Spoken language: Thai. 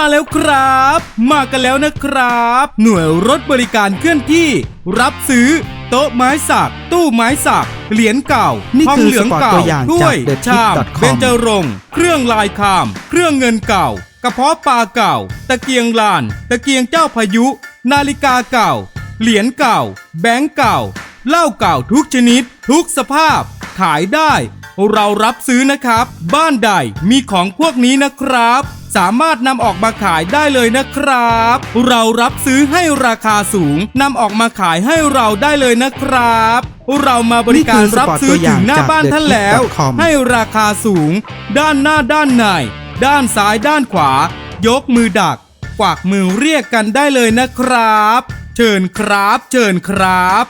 มาแล้วครับ มากันแล้วนะครับ หน่วยรถบริการเคลื่อนที่ รับซื้อ โต๊ะไม้สัก ตู้ไม้สัก เหรียญเก่านี่ทองคือเหลืองสปอร์ตเก่าตัวอย่างถ้วยจากชาม TheTip.com เบญจรงค์เครื่องลายคาม เครื่องเงินเก่า กระเพาะปลาเก่า ตะเกียงลาน ตะเกียงเจ้าพายุ นาฬิกาเก่า เหรียญเก่า แบงก์เก่าเหล้าเก่าทุกชนิด ทุกสภาพ ขายได้ เรารับซื้อนะครับ บ้านใดมีของพวกนี้นะครับ สามารถนำออกมาขายได้เลยนะครับ เรารับซื้อให้ราคาสูงนำออกมาขายให้เราได้เลยนะครับ เรามาบริการรับซื้อถึงหน้าบ้านท่านแล้ว TheTip.com ให้ราคาสูง ด้านหน้าด้านใน ด้านซ้ายด้านขวา ยกมือดัก กวักมือเรียกกันได้เลยนะครับ เชิญครับ เชิญครับ